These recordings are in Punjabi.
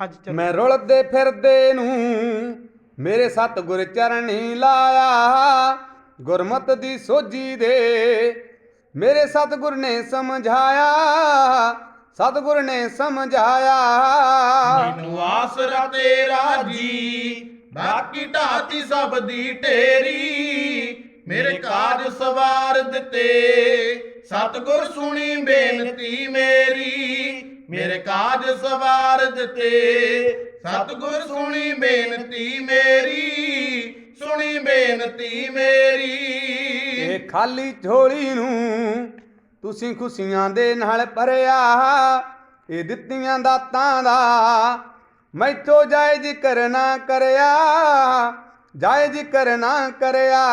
ਹਾਂਜੀ ਚਲੋ ਮੈਂ ਰੁਲਦੇ ਫਿਰਦੇ ਨੂੰ ਮੇਰੇ ਸਤਿਗੁਰ ਚਰਣੀ ਲਾਇਆ। ਗੁਰਮਤ ਦੀ ਸੋਝੀ ਦੇ ਮੇਰੇ ਸਤਿਗੁਰ ਨੇ ਸਮਝਾਇਆ। ਸਤਿਗੁਰ ਨੇ ਸਮਝਾਇਆ। ਮੈਨੂੰ ਆਸਰਾ ਤੇਰਾ ਜੀ ਬਾਕੀ ਢਾਤੀ ਸਭ ਦੀ ਢੇਰੀ। ਮੇਰੇ ਕਾਜ ਸਵਾਰ ਦਿੱਤੇ ਸਤਿਗੁਰ ਸੁਣੀ ਬੇਨਤੀ ਮੇਰੀ। ਮੇਰੇ ਕਾਜ ਸਵਾਰ ਦਿੱਤੇ। ਸਤਿਗੁਰ ਸੁਣੀ ਬੇਨਤੀ ਮੇਰੀ ਸੁਣੀ ਬੇਨਤੀ ਮੇਰੀ। ਇਹ ਖਾਲੀ ਝੋਲੀ ਨੂੰ ਤੁਸੀਂ ਖੁਸ਼ੀਆਂ ਦੇ ਨਾਲ ਭਰਿਆ। ਇਹ ਦਿੱਤੀਆਂ ਦਾਤਾਂ ਦਾ ਮੈਥੋਂ ਜਾਇਜ਼ ਕਰਨਾ ਕਰਿਆ ਜਾਇਜ਼ ਕਰਨਾ ਕਰਿਆ।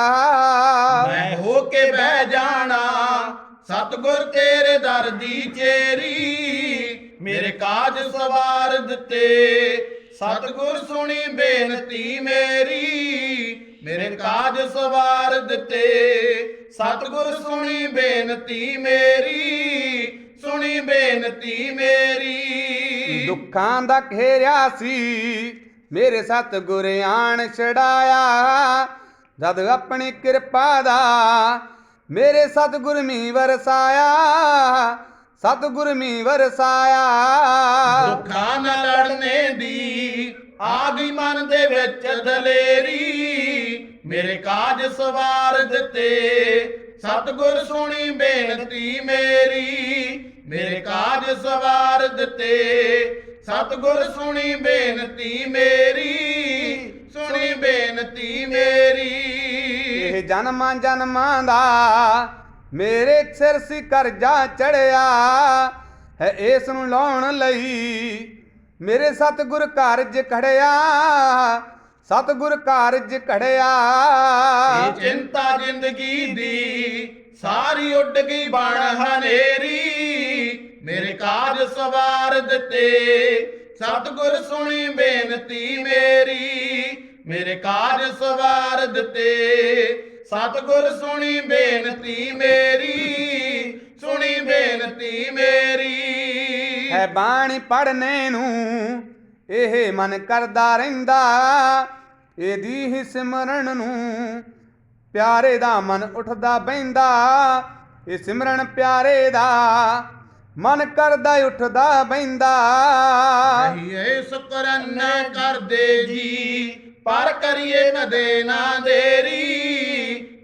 ਮੈਂ ਹੋ ਕੇ ਬਹਿ ਜਾਣਾ ਸਤਿਗੁਰ ਤੇਰੇ ਦਰ ਦੀ ਚੇਰੀ। ਮੇਰੇ ਕਾਜ ਸਵਾਰ ਦਿੱਤੇ। ਸਤਿਗੁਰ ਸੁਣੀ ਬੇਨਤੀ ਮੇਰੀ, ਮੇਰੇ ਕਾਜ ਸਵਾਰ ਦਿੱਤੇ। ਸਤਿਗੁਰ ਸੁਣੀ ਬੇਨਤੀ ਮੇਰੀ, ਸੁਣੀ ਬੇਨਤੀ ਮੇਰੀ। ਦੁੱਖਾਂ ਦਾ ਘੇਰਿਆ ਸੀ, ਮੇਰੇ ਸਤਿਗੁਰ ਆਣ ਛੜਾਇਆ ਜਦ ਆਪਣੀ ਕਿਰਪਾ ਦਾ ਮੇਰੇ ਸਤਿਗੁਰ ਮੀ ਵਰਸਾਇਆ ਸਤਿਗੁਰ ਮੀ ਵਰਸਾਇਆ। ਦੁੱਖਾਂ ਨਾਲ ਲੜਨੇ ਦੀ ਆ ਗਈ ਮਨ ਦੇ ਵਿੱਚ ਦਲੇਰੀ। ਮੇਰੇ ਕਾਜ ਸਵਾਰ ਦਿੱਤੇ ਸਤਿਗੁਰ ਸੁਣੀ ਬੇਨਤੀ ਮੇਰੀ। ਮੇਰੇ ਕਾਜ ਸਵਾਰ ਦਿੱਤੇ ਸਤਿਗੁਰ ਸੁਣੀ ਬੇਨਤੀ ਮੇਰੀ। ਸੁਣੀ ਬੇਨਤੀ ਮੇਰੀ। ਇਹ ਜਨਮਾਂ ਜਨਮਾਂ ਦਾ ਮੇਰੇ ਸਿਰ ਸੀ ਕਰਜ਼ਾ ਚੜਿਆ, ਹੈ ਇਸ ਨੂੰ ਲਾਉਣ ਲਈ ਮੇਰੇ ਸਤਿਗੁਰ ਕਾਰਜ ਖੜਿਆ, ਸਤਿਗੁਰ ਕਾਰਜ ਖੜਿਆ। ਇਹ ਚਿੰਤਾ ਜ਼ਿੰਦਗੀ ਦੀ ਸਾਰੀ ਉੱਡ ਗਈ ਬਣ ਹਨੇਰੀ, ਮੇਰੇ ਕਾਰਜ ਸਵਾਰ ਦਿੱਤੇ, ਸਤਿਗੁਰ ਸੁਣੀ ਬੇਨਤੀ ਮੇਰੀ, ਮੇਰੇ ਕਾਰਜ ਸਵਾਰ ਦਿੱਤੇ। ਸਤਿਗੁਰ ਸੁਣੀ ਬੇਨਤੀ ਮੇਰੀ ਸੁਣੀ ਬੇਨਤੀ ਮੇਰੀ। ਹੈ ਬਾਣੀ ਪੜਨੇ ਨੂੰ ਇਹ ਮਨ ਕਰਦਾ ਰਹਿੰਦਾ। ਇਹਦੀ ਹੀ ਸਿਮਰਨ ਨੂੰ ਪਿਆਰੇ ਦਾ ਮਨ ਉੱਠਦਾ ਬੈਂਦਾ ਇਹ ਸਿਮਰਨ ਪਿਆਰੇ ਦਾ ਮਨ ਕਰਦਾ ਉੱਠਦਾ ਬੈਂਦਾ ਨਹੀਂ ਇਸ ਕਰਨ ਕਰਦੇ ਜੀ ਪਰ ਕਰੀਏ ਨਾ ਦੇਰੀ।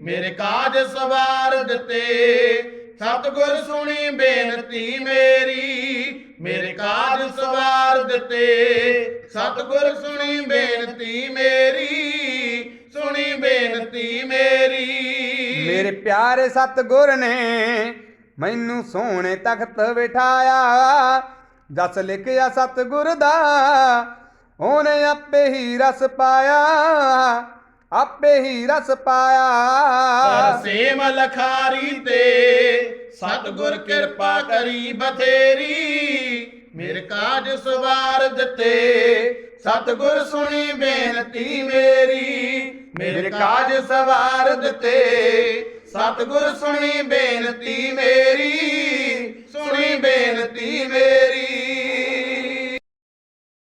ਮੇਰੇ ਕਾਜ ਸਵਾਰ ਦਿੱਤੇ। ਸਤਿਗੁਰ ਸੁਣੀ ਬੇਨਤੀ ਮੇਰੀ, ਮੇਰੇ ਕਾਜ ਸਵਾਰ ਦਿੱਤੇ। ਸਤਿਗੁਰ ਸੁਣੀ ਬੇਨਤੀ ਮੇਰੀ, ਸੁਣੀ ਬੇਨਤੀ ਮੇਰੀ। ਮੇਰੇ ਪਿਆਰੇ ਸਤਿਗੁਰ ਨੇ ਮੈਨੂੰ ਸੋਹਣੇ ਤਖਤ ਬਿਠਾਇਆ। ਜਸ ਲਿਖਿਆ ਸਤਿਗੁਰ ਦਾ, ਉਹਨੇ ਆਪੇ ਹੀ ਰਸ ਪਾਇਆ। ਆਪੇ ਹੀ ਰਸ ਪਾਇਆ। ਸੇਮ ਲਖਾਰੀ ਤੇ ਸਤਿਗੁਰ ਕਿਰਪਾ ਕਰੀ ਬਥੇਰੀ। ਮੇਰੇ ਕਾਜ ਸਵਾਰ ਦਿੱਤੇ, ਸਤਿਗੁਰ ਸੁਣੀ ਬੇਨਤੀ ਮੇਰੀ। ਮੇਰੇ ਕਾਜ ਸਵਾਰ ਦਿੱਤੇ, ਸਤਿਗੁਰ ਸੁਣੀ ਬੇਨਤੀ ਮੇਰੀ। ਸੁਣੀ ਬੇਨਤੀ ਮੇਰੀ।